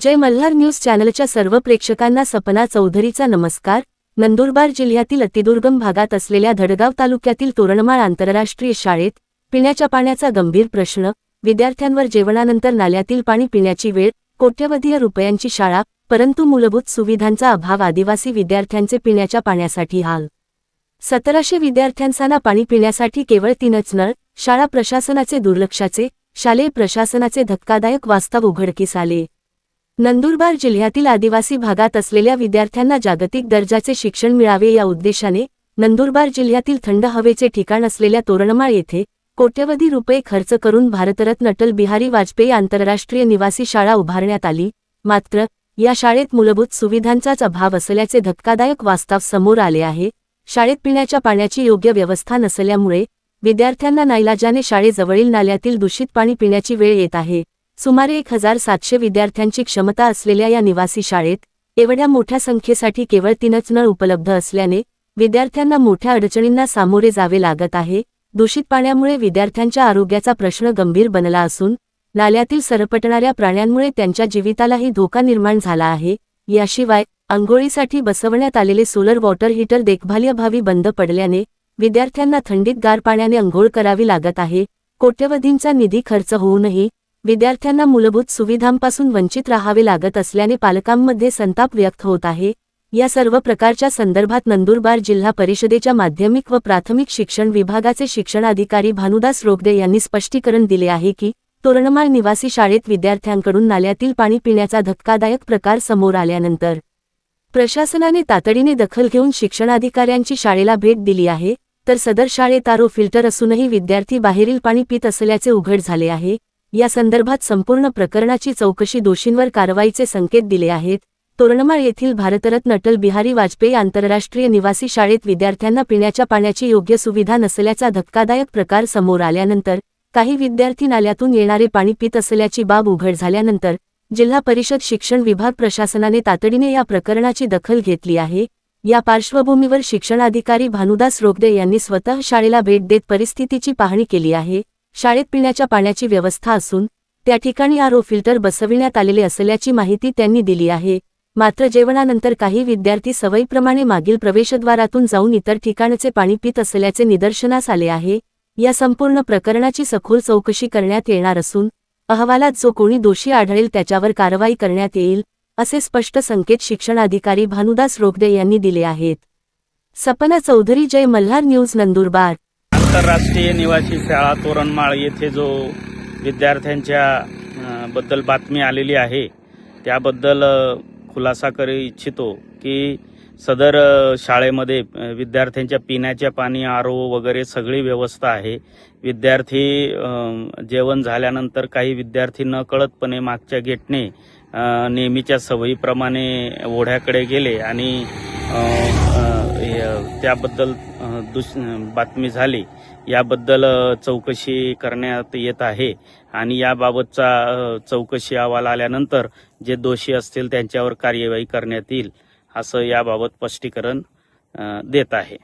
जय Malhar news चॅनलच्या सर्व प्रेक्षकांना सपना चौधरीचा नमस्कार. नंदुरबार जिल्ह्यातील अतिदुर्गम भागात असलेल्या धडगाव तालुक्यातील तोरणमाळ आंतरराष्ट्रीय शाळेत पिण्याच्या पाण्याचा गंभीर प्रश्न विद्यार्थ्यांवर जेवणानंतर नाल्यातील पाणी पिण्याची वेळ कोट्यवधीय रुपयांची शाळा परंतु मूलभूत सुविधांचा अभाव आदिवासी विद्यार्थ्यांचे पिण्याच्या पाण्यासाठी हाल. सतराशे विद्यार्थ्यांना पाणी पिण्यासाठी केवळ तीनच नळ शाळा प्रशासनाचे दुर्लक्षाचे शालेय प्रशासनाचे धक्कादायक वास्तव उघडकीस आले. नंदुरबार जिल्ह्यातील आदिवासी भागात असलेल्या विद्यार्थ्यांना जागतिक दर्जाचे शिक्षण मिळावे या उद्देशाने नंदुरबार जिल्ह्यातील थंड हवेचे ठिकाण असलेल्या तोरणमाळ येथे कोट्यवधी रुपये खर्च करून भारतरत्न अटल बिहारी वाजपेयी आंतरराष्ट्रीय निवासी शाळा उभारण्यात आली. मात्र या शाळेत मूलभूत सुविधांचाच अभाव असल्याचे धक्कादायक वास्तव समोर आले आहे. शाळेत पिण्याच्या पाण्याची योग्य व्यवस्था नसल्यामुळे विद्यार्थ्यांना नाईलाजाने शाळेजवळील नाल्यातील दूषित पाणी पिण्याची वेळ येत आहे. सुमारे एक हजार सातशे विद्यार्थ्यांची क्षमता असलेल्या या निवासी शाळेत एवढ्या मोठ्या संख्येसाठी केवळ तीनच नळ उपलब्ध असल्याने विद्यार्थ्यांना मोठ्या अडचणींना सामोरे जावे लागत आहे दूषित पाण्यामुळे विद्यार्थ्यांच्या आरोग्याचा प्रश्न गंभीर बनला असून नाल्यातील सरपटणाऱ्या प्राण्यांमुळे त्यांच्या जीवितालाही धोका निर्माण झाला आहे याशिवाय आंघोळीसाठी बसवण्यात आलेले सोलर वॉटर हीटर देखभालीअभावी बंद पडल्याने विद्यार्थ्यांना थंडीत गार पाण्याने अंघोळ करावी लागत आहे कोट्यवधींचा निधी खर्च होऊनही विद्यार्थ्यांना मूलभूत सुविधांपासून वंचित राहावे लागत असल्याने पालकांमध्ये संताप व्यक्त होत आहे. या सर्व प्रकारच्या संदर्भात नंदुरबार जिल्हा परिषदेच्या माध्यमिक व प्राथमिक शिक्षण विभागाचे शिक्षणाधिकारी भानुदास रोगदे यांनी स्पष्टीकरण दिले आहे की तोरणमाळ निवासी शाळेत विद्यार्थ्यांकडून नाल्यातील पाणी पिण्याचा धक्कादायक प्रकार समोर आल्यानंतर प्रशासनाने तातडीने दखल घेऊन शिक्षणाधिकाऱ्यांची शाळेला भेट दिली आहे. तर सदर शाळेत आरो फिल्टर असूनही विद्यार्थी बाहेरील पाणी पित असल्याचे उघड झाले आहे. या संदर्भात संपूर्ण प्रकरणाची चौकशी दोषींवर कारवाईचे संकेत दिले आहेत. तोरणमाळ येथील भारतरत्न अटल बिहारी वाजपेयी आंतरराष्ट्रीय निवासी शाळेत विद्यार्थ्यांना पिण्याच्या पाण्याची योग्य सुविधा नसल्याचा धक्कादायक प्रकार समोर आल्यानंतर काही विद्यार्थी नाल्यातून येणारे पाणी पित असल्याची बाब उघड झाल्यानंतर जिल्हा परिषद शिक्षण विभाग प्रशासनाने तातडीने या प्रकरणाची दखल घेतली आहे. या पार्श्वभूमीवर शिक्षणाधिकारी भानुदास रोगदे यांनी स्वतः शाळेला भेट देत परिस्थितीची पाहणी केली आहे. शाळेत पिण्याच्या पाण्याची व्यवस्था असून त्या ठिकाणी आरो फिल्टर बसविण्यात आलेले असल्याची माहिती त्यांनी दिली आहे. मात्र जेवणानंतर काही विद्यार्थी सवयीप्रमाणे मागील प्रवेशद्वारातून जाऊन इतर ठिकाणचे पाणी पित असल्याचे निदर्शनास आले आहे. या संपूर्ण प्रकरणाची सखोल चौकशी करण्यात येणार असून अहवालात जो कोणी दोषी आढळेल त्याच्यावर कारवाई करण्यात येईल असे स्पष्ट संकेत शिक्षणाधिकारी भानुदास रोगदे यांनी दिले आहेत. सपना चौधरी जय मल्हार न्यूज नंदुरबार. आंतरराष्ट्रीय निवासी शाळा तोरणमाळ येथे जो विद्यार्थ्यांच्या बद्दल बातमी आलेली आहे त्याबद्दल खुलासा करू इच्छितो की सदर शाळेमध्ये विद्यार्थ्यांच्या पिण्याच्या पाणी आरो वगैरे सगळी व्यवस्था आहे. विद्यार्थी जेवण झाल्यानंतर काही विद्यार्थी न कळतपणे मागच्या गेटने नेहमीच्या सवयीप्रमाणे ओढ्याकडे गेले आणि त्याबद्दल दुस बातमी झाली. याबद्दल चौकशी करण्यात येत आहे. आणि याबाबतचा चौकशी अहवाल आल्यानंतर जे दोषी असतील त्यांच्यावर कार्यवाही करण्यात येईल असं याबाबत स्पष्टीकरण देत आहे.